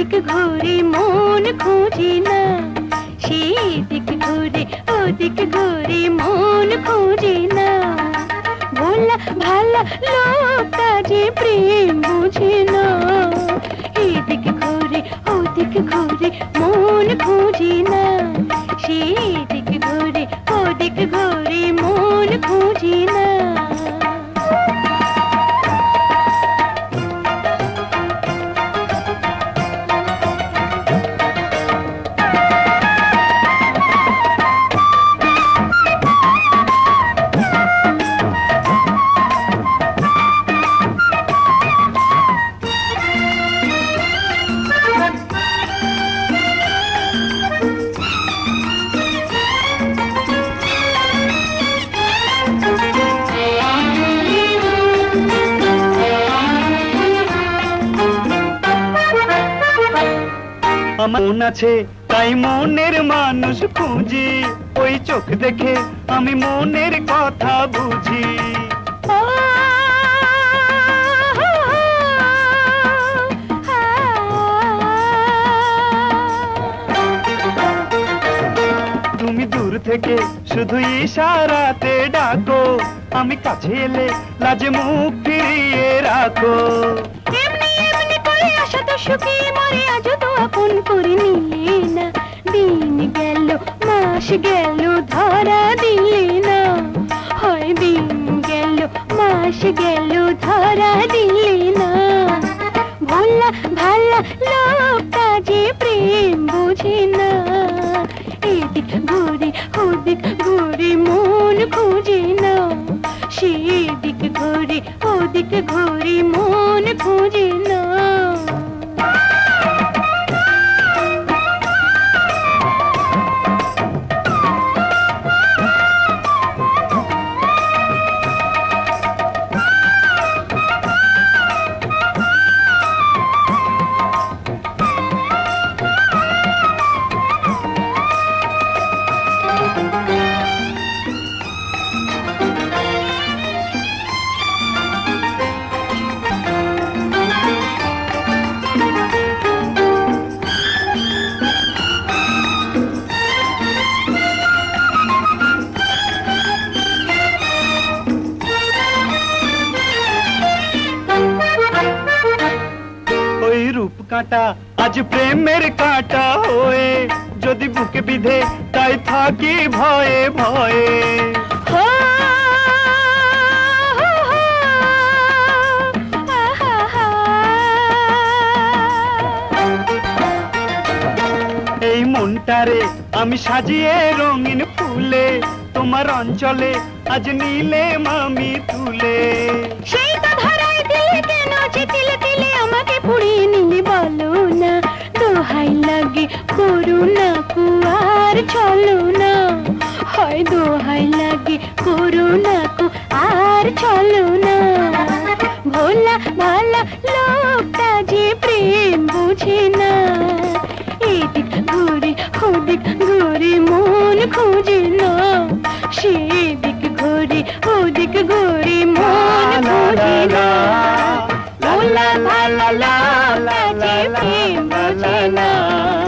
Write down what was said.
এদিক ঘুরে মন খুঁজি না সেদিক ঘুরে ওদিক ঘুরে মন খুঁজি না ভোলা ভালা লোকটা যে প্রেম বুঝে না এদিক ঘুরে ওদিক ঘুরে মন খুঁজি না সেদিক ঘুরে ওদিক ঘুরে মন খুঁজি না আমার মন আছে, তাই মনের মানুষ খুঁজি ওই চোখ দেখে আমি মনের কথা বুঝি। তুমি দূর থেকে শুধু ইশারাতে ডাকো, আমি কাছে এলে লাজে মুখ ফিরিয়ে রাখো। তো মরে আজ তো আপন করে নিলে না। দিন গেল, মাস গেল, ধরা দিলে না। হয় দিন গেল, মাস গেল, ধরা দিলে না। ভোলা ভালা কাঁটা, আজ প্রেমের কাঁটা হয়ে, যদি বুকে বিধে, তাই থাকি ভয়ে ভয়ে। এই মনটারে আমি সাজিয়ে রঙিন ফুলে, তোমার অঞ্চলে আজ নিলে মামি তুলে। দোহাই লাগে করুণা কু আর চলো না। ভোলা ভালা লোকটা যে প্রেম বুঝে না। এদিক ঘুরে, ওদিক ঘুরে মন খুঁজে না। সেদিক ঘুরে, ওদিক ঘুরে মন খুঁজে না। ভোলা ভালা লোকটা যে প্রেম বুঝে না।